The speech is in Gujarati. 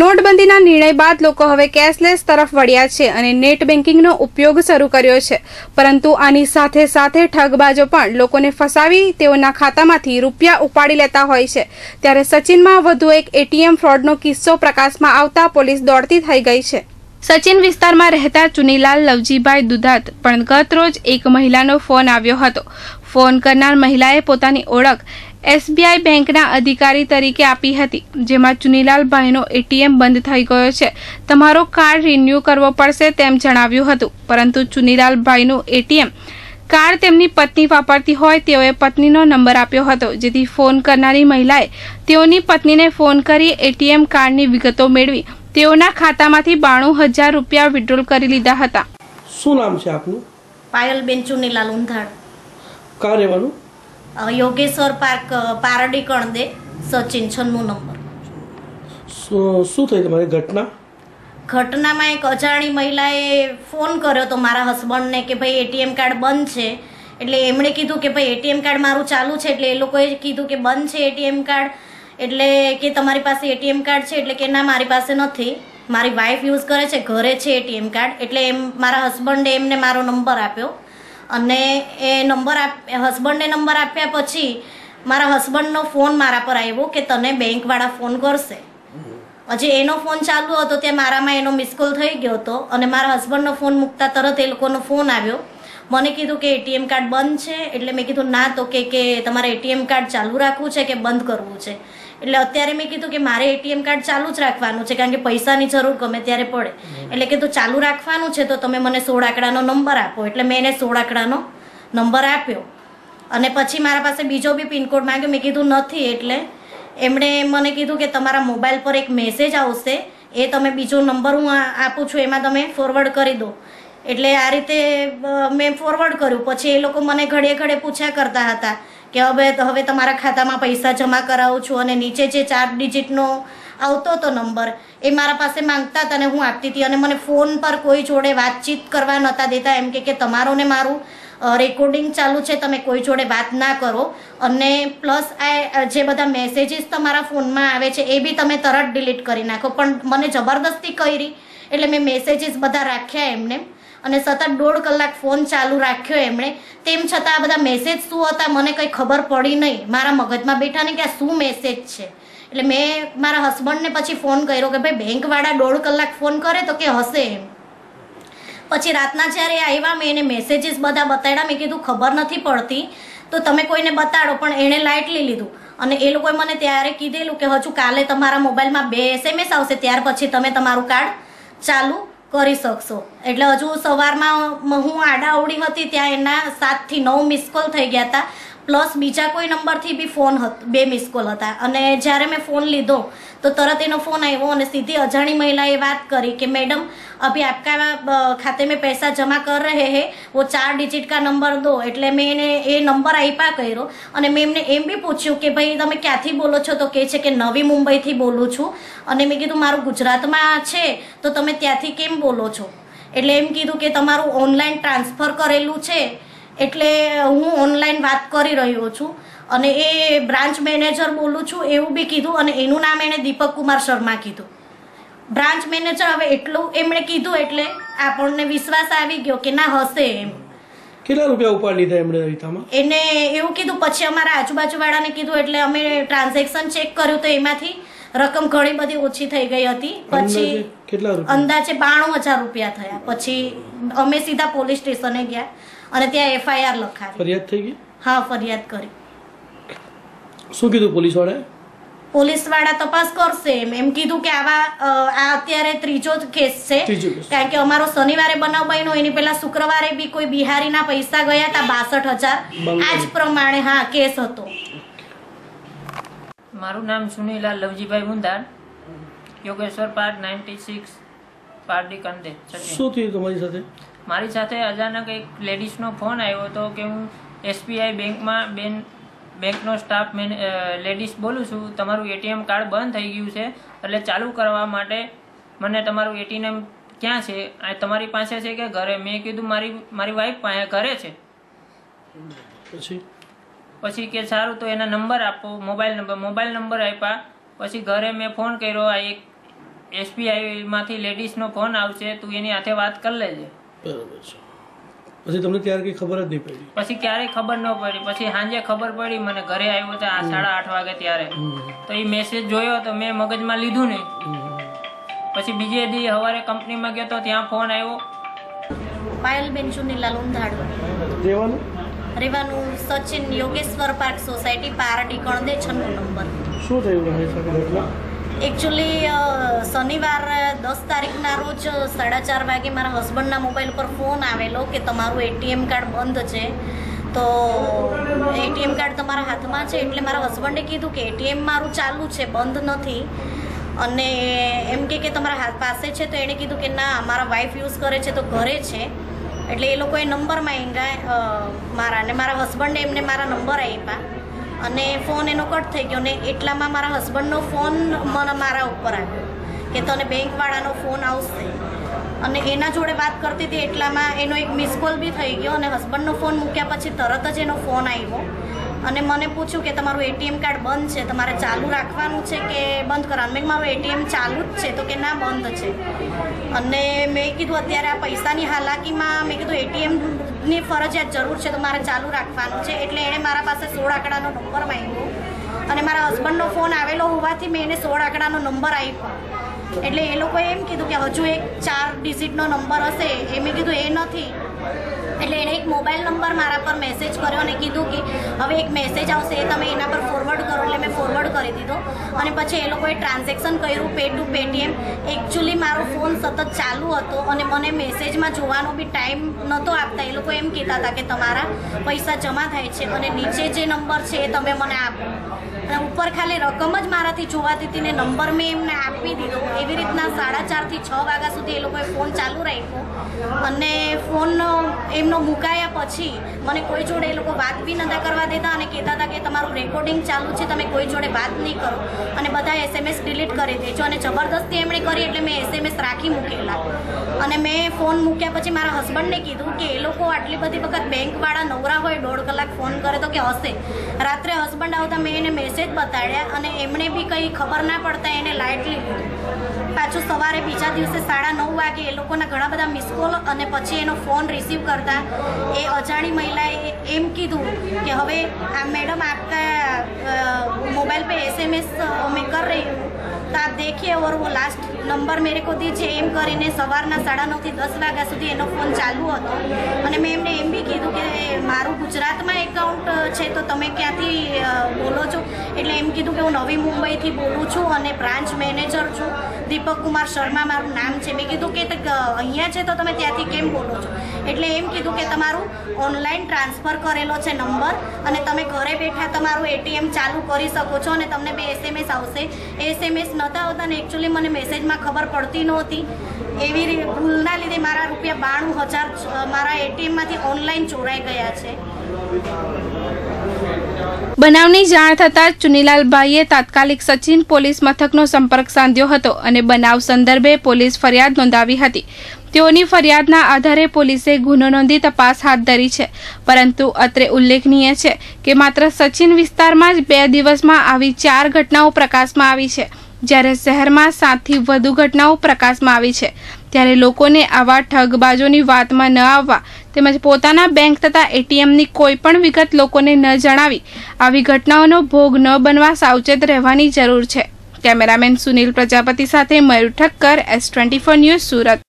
નોટબંધીના નિર્ણય બાદ લોકો હવે કેશલેસ તરફ વળ્યા છે અને નેટ બેન્કિંગનો ઉપયોગ શરૂ કર્યો છે. પરંતુ આની સાથે સાથે ઠગબાજો પણ લોકોને ફસાવી તેઓના ખાતામાંથી રૂપિયા ઉપાડી લેતા હોય છે. ત્યારે સચિનમાં વધુ એક એટીએમ ફ્રોડનો કિસ્સો પ્રકાશમાં આવતા પોલીસ દોડતી થઈ ગઈ છે. સચિન વિસ્તારમાં રહેતા ચુનીલાલ લવજીભાઈ દુધાત પણ ગત રોજ એક મહિલાનો ફોન આવ્યો હતો. ફોન કરનાર મહિલાએ પોતાની ઓળખ એસબીઆઈ બેંકના અધિકારી તરીકે આપી હતી જેમાં ચુનીલાલભાઈનો એટીએમ બંધ થઈ ગયો છે. તમારો કાર્ડ રિન્યૂ કરવો પડશે તેમ જણાવ્યું હતું પરંતુ ચુનીલાલભાઈનું એટીએમ કાર્ડ તેમની પત્ની વાપરતી હોય તેઓએ પત્નીનો નંબર આપ્યો હતો જેથી ફોન કરનારી મહિલાએ તેઓની પત્નીને ફોન કરી એટીએમ કાર્ડની વિગતો મેળવી. તેઓના ખાતામાંથી બાણું હજાર રૂપિયા વિડ્રોલ કરી લીધા હતા. શું નામ છે આપનું? પાયલબેન ચુનીલાલ ઉંધાડ કાં રહેવાનું યોગેશ્વર પાર્ક પારડી કણદે સચિન છન્નું નંબર. શું શું થઈ તમારી ઘટના? ઘટનામાં એક અજાણી મહિલાએ ફોન કર્યો તો મારા હસબન્ડને કે ભાઈ એટીએમ કાર્ડ બંધ છે. એટલે એમણે કીધું કે ભાઈ એટીએમ કાર્ડ મારું ચાલુ છે. એટલે એ લોકોએ કીધું કે બંધ છે એટીએમ કાર્ડ. એટલે કે તમારી પાસે એટીએમ કાર્ડ છે એટલે કે ના મારી પાસે નથી. મારી વાઈફ યુઝ કરે છે ઘરે છે એટીએમ કાર્ડ. એટલે એમ મારા હસબન્ડે એમને મારો નંબર આપ્યો. અને એ નંબર આપ હસબન્ડે નંબર આપ્યા પછી મારા હસબન્ડનો ફોન મારા પર આવ્યો કે તને બેંકવાળા ફોન કરશે. હજી એનો ફોન ચાલુ હતો ત્યાં મારામાં એનો મિસકોલ થઈ ગયો હતો અને મારા હસબન્ડનો ફોન મૂકતા તરત એ લોકોનો ફોન આવ્યો. મને કીધું કે એટીએમ કાર્ડ બંધ છે એટલે મેં કીધું ના તો કે કે તમારે એટીએમ કાર્ડ ચાલુ રાખવું છે કે બંધ કરવું છે? એટલે અત્યારે મેં કીધું કે મારે એટીએમ કાર્ડ ચાલુ જ રાખવાનું છે કારણ કે પૈસાની જરૂર ગમે ત્યારે પડે. એટલે કીધું ચાલુ રાખવાનું છે તો તમે મને સોળ આંકડાનો નંબર આપો. એટલે મેં એને સોળ આંકડાનો નંબર આપ્યો. અને પછી મારા પાસે બીજો બી પિનકોડ માંગ્યો મેં કીધું નથી એટલે એમણે મને કીધું કે તમારા મોબાઈલ પર એક મેસેજ આવશે એ તમે બીજો નંબર હું આપું છું એમાં તમે ફોરવર્ડ કરી દો. એટલે આ રીતે મેં ફોરવર્ડ કર્યું. પછી એ લોકો મને ઘડીએ ઘડે પૂછ્યા કરતા હતા કે હવે હવે તમારા ખાતામાં પૈસા જમા કરાવું છું અને નીચે જે ચાર ડિજિટનો આવતો હતો નંબર, એ મારા પાસે માંગતા હતા અને હું આપતી હતી અને મને ફોન પર કોઈ જોડે વાતચીત કરવા નહોતા દેતા. એમ કે તમારો ને મારું રેકોર્ડિંગ ચાલુ છે, તમે કોઈ જોડે વાત ના કરો. અને પ્લસ આ જે બધા મેસેજીસ તમારા ફોનમાં આવે છે, એ બી તમે તરત ડિલીટ કરી નાખો. પણ મને જબરદસ્તી કરી, એટલે મેં મેસેજીસ બધા રાખ્યા એમને. અને સતત દોઢ કલાક ફોન ચાલુ રાખ્યો એમણે. તેમ છતાં આ બધા મેસેજ શું હતા મને કંઈ ખબર પડી નહીં. મારા મગજમાં બેઠા ને કે આ શું મેસેજ છે? એટલે મેં મારા હસબન્ડને પછી ફોન કર્યો કે ભાઈ બેંકવાળા દોઢ કલાક ફોન કરે તો કે હશે એમ. પછી રાતના જ્યારે આવ્યા મેં એને મેસેજીસ બધા બતાડ્યા, મેં કીધું ખબર નથી પડતી. તો તમે કોઈને બતાડો, પણ એણે લાઇટ લઈ લીધું. અને એ લોકોએ મને ત્યારે કીધેલું કે હજુ કાલે તમારા મોબાઈલમાં બે એસએમએસ આવશે, ત્યાર પછી તમે તમારું કાર્ડ ચાલુ કરી શકશો. એટલે હજુ સવારમાં હું આડાવડી હતી ત્યાં એના સાતથી નવ મિસ કોલ થઈ ગયા હતા. પ્લસ બીજા કોઈ નંબરથી બી ફોન હતો, બે મિસ કોલ હતા. અને જ્યારે મેં ફોન લીધો, તો તરત એનો ફોન આવ્યો અને સીધી અજાણી મહિલાએ વાત કરી કે, મેડમ, અભી આપકા ખાતે મેં પૈસા જમા કર રહે હે, વો ચાર ડિજિટ કા નંબર દો. એટલે મેં એને એ નંબર આપ્યા કર્યો અને મેં એમને એમ બી પૂછ્યું કે, ભાઈ, તમે ક્યાંથી બોલો છો? તો કે છે કે, નવી મુંબઈથી બોલું છું. અને મેં કીધું, મારું ગુજરાતમાં છે, તો તમે ત્યાંથી કેમ બોલો છો? એટલે એમ કીધું કે, તમારું ઓનલાઈન ટ્રાન્સફર કરેલું છે એટલે હું ઓનલાઈન વાત કરી રહ્યો છું અને એ બ્રાન્ચ મેનેજર બોલું છું એવું બી કીધું અને એનું નામ એણે દીપક કુમાર શર્મા કીધું. બ્રાન્ચ મેનેજર હવે એટલું એમણે કીધું એટલે આપણને વિશ્વાસ આવી ગયો કે ના હશે એમ. કેટલા રૂપિયા ઉપાડી લીધા એમણે રીતામાં? એને એવું કીધું પછી અમારા આજુબાજુવાળાને કીધું એટલે અમે ટ્રાન્ઝેક્શન ચેક કર્યું તો એમાંથી રકમ ઘણી બધી ઓછી થઈ ગઈ હતી. પછી કેટલા અંદાજે બાણું હજાર રૂપિયા થયા. પછી અમે સીધા પોલીસ સ્ટેશને ગયા. અને ત્યાં એફઆઈઆર લખાવી. ફરિયાદ થઈ ગઈ? હા ફરિયાદ કરી. શું કીધું પોલીસ વાળાએ? પોલીસવાળા તપાસ કરશે. એમ એમ કીધું કે આવા આ અત્યારે ત્રીજો જ કેસ છે. કારણ કે અમારો શનિવારે બનાવ બન્યો. એની પહેલા શુક્રવારે બી કોઈ બિહારીના પૈસા ગયા હતા બાસઠ હજાર. આ જ પ્રમાણે હા કેસ હતો. મારું નામ Sunila Lavjibhai Mundar Yogeshwar park ninety six Pardi કંદે શું થયું તમારી સાથે? મારી સાથે અચાનક એક લેડીઝનો ફોન આવ્યો હતો કે હું એસબીઆઈ બેંકમાં બેન બેંકનો સ્ટાફ મેન લેડીઝ બોલું છું તમારું એટીએમ કાર્ડ બંધ થઈ ગયું છે એટલે ચાલુ કરવા માટે મને તમારું એટીએમ ક્યાં છે? આ તમારી પાસે છે કે ઘરે? મેં કીધું મારી મારી વાઈફ પાસે ઘરે છે. પછી? પછી કે સારું તો એના નંબર આપો મોબાઈલ નંબર મોબાઈલ નંબર આપ્યા. પછી ઘરે મેં ફોન કર્યો આ એક એસબીઆઈ માંથી લેડીઝનો ફોન આવશે તું એની હાથે વાત કરી લેજે. બરાબર છે. પછી તમને ત્યારે કઈ ખબર જ નહીં પડી. પછી ક્યારેય ખબર ન પડી. પછી સાંજે ખબર પડી મને ઘરે આવ્યો તો આ સાડા આઠ વાગે ત્યારે. તો એ મેસેજ જોયો તો મેં મગજમાં લીધું નહીં. પછી બીજે દી સવારે કંપનીમાં ગયો તો ત્યાં ફોન આવ્યો. પાયલબેન ચુનીલાલ લુંધાડ રહેવાનું રહેવાનું સચિન યોગેશ્વર પાર્ક સોસાયટી પારડી કણદે છન્નું નંબર. શું થયું? રહે છે ઘટના એકચ્યુઅલી શનિવાર દસ તારીખના રોજ સાડા ચાર વાગે મારા હસબન્ડના મોબાઈલ પર ફોન આવેલો કે તમારું એટીએમ કાર્ડ બંધ છે. તો એટીએમ કાર્ડ તમારા હાથમાં છે એટલે મારા હસબન્ડે કીધું કે એટીએમ મારું ચાલુ છે, બંધ નથી. અને એમ કે કે તમારા હાથ પાસે છે, તો એણે કીધું કે ના, મારા વાઈફ યુઝ કરે છે, તો ઘરે છે. એટલે એ લોકોએ નંબર માંગ્યા મારા અને મારા હસબન્ડે એમને મારા નંબર આપ્યા. અને ફોન એનો કટ થઈ ગયો ને એટલામાં મારા હસબન્ડનો ફોન મને મારા ઉપર આવ્યો કે તને બેંકવાળાનો ફોન આવશે. અને એના જોડે વાત કરતી હતી એટલામાં એનો એક મિસ કોલ બી થઈ ગયો અને હસબન્ડનો ફોન મૂક્યા પછી તરત જ એનો ફોન આવ્યો. અને મને પૂછ્યું કે તમારું એટીએમ કાર્ડ બંધ છે, તમારે ચાલુ રાખવાનું છે કે બંધ કરવાનું? મેં મારું એટીએમ ચાલુ જ છે, તો કે ના, બંધ છે. અને મેં કીધું, અત્યારે આ પૈસાની હાલાકીમાં, મેં કીધું એટીએમની ફરજિયાત જરૂર છે તો મારે ચાલુ રાખવાનું છે. એટલે એણે મારા પાસે સોળ આંકડાનો નંબર માંગ્યો અને મારા હસબન્ડનો ફોન આવેલો હોવાથી મેં એને સોળ આંકડાનો નંબર આપ્યો. એટલે એ લોકોએ એમ કીધું કે હજુ એક ચાર ડિજિટનો નંબર હશે. એ મેં કીધું, એ નથી. એટલે એણે એક મોબાઈલ નંબર મારા પર મેસેજ કર્યો અને કીધું કે, હવે એક મેસેજ આવશે, એ તમે એના પર ફોરવર્ડ કરો. એટલે મેં ફોરવર્ડ કરી દીધો. અને પછી એ લોકોએ ટ્રાન્ઝેક્શન કર્યું પે ટુ પેટીએમ એકચ્યુઅલી મારો ફોન સતત ચાલુ હતો અને મને મેસેજમાં જોવાનો બી ટાઈમ નહોતો આપતા. એ લોકો એમ કહેતા હતા કે, તમારા પૈસા જમા થાય છે અને નીચે જે નંબર છે એ તમે મને આપો. અને ઉપર ખાલી રકમ જ મારાથી જોવાતી હતી ને નંબર મેં એમને આપી દીધો. એવી રીતના સાડા ચારથી છ વાગ્યા સુધી એ લોકોએ ફોન ચાલુ રાખ્યો. અને ફોન એમનો મુકાયા પછી મને કોઈ જોડે એ લોકો વાત બી નતા કરવા દેતા અને કહેતા હતા કે તમારું રેકોર્ડિંગ ચાલુ છે, તમે કોઈ જોડે વાત નહીં કરો. અને બધા એસએમએસ ડિલીટ કરી દેજો અને જબરદસ્તી એમણે કરી એટલે મેં એસએમએસ રાખી મૂકેલા. અને મેં ફોન મૂક્યા પછી મારા હસબન્ડને કીધું કે એ લોકો આટલી બધી વખત બેંકવાળા નવરા હોય, દોઢ કલાક ફોન કરે તો કે હશે. રાત્રે હસબન્ડ આવતા મેં એને મેસેજ બતાડ્યા અને એમણે બી કંઈ ખબર ના પડતા એને લાઇટલી લીધું પાછું સવારે બીજા દિવસે સાડા નવ વાગે એ લોકોના ઘણા બધા મિસ કોલ અને પછી એનો ફોન રિસીવ કરતા એ અજાણી મહિલાએ એમ કીધું કે હવે આ મેડમ આપકા मोबाइल पे एसएमएस मैं कर रही हूँ तो आप देखिए और वो लास्ट નંબર મેરે કો દીજે એમ કરીને સવારના સાડા નવથી દસ વાગ્યા સુધી એનો ફોન ચાલુ હતો અને મેં એમને એમ બી કીધું કે મારું ગુજરાતમાં એકાઉન્ટ છે તો તમે ક્યાંથી અ, બોલો છો એટલે એમ કીધું કે હું નવી મુંબઈથી બોલું છું અને બ્રાન્ચ મેનેજર છું દીપક કુમાર શર્મા મારું નામ છે મેં કીધું કે તે ગ- અહીંયા છે તો તમે ત્યાંથી કેમ બોલો છો એટલે એમ કીધું કે તમારું ઓનલાઈન ટ્રાન્સફર કરેલો છે નંબર અને તમે ઘરે બેઠા તમારું એટીએમ ચાલુ કરી શકો છો અને તમને બે એસએમએસ આવશે. એસએમએસ નહોતા આવતા ને એકચ્યુઅલી મને મેસેજમાં ખબર પડતી નહોતી. એવી ભૂલના લીધે મારા રૂપિયા બાણું હજાર મારા એટીએમમાંથી ઓનલાઈન ચોરાઈ ગયા છે. બનાવની જાણ થતાં ચુનીલાલભાઈએ તાત્કાલિક સચિન પોલીસ મથકનો સંપર્ક સાધ્યો હતો અને બનાવ સંદર્ભે પોલીસ ફરિયાદ નોંધાવી હતી. તેઓની ફરિયાદના આધારે પોલીસે ગુનો નોંધી તપાસ હાથ ધરી છે. પરંતુ અત્રે ઉલ્લેખનીય છે કે માત્ર સચિન વિસ્તારમાં જ બે દિવસમાં આવી ચાર ઘટનાઓ પ્રકાશમાં આવી છે, જ્યારે શહેરમાં સાતથી વધુ ઘટનાઓ પ્રકાશમાં આવી છે. ત્યારે લોકોને આવા ઠગબાજોની વાતમાં ન આવવા તેમજ પોતાના બેંક તથા એટીએમની કોઈ પણ વિગત લોકોને ન જણાવી આવી ઘટનાઓનો ભોગ ન બનવા સાવચેત રહેવાની જરૂર છે. કેમેરામેન સુનિલ પ્રજાપતિ સાથે Mayur Thakkar S twenty news Surat.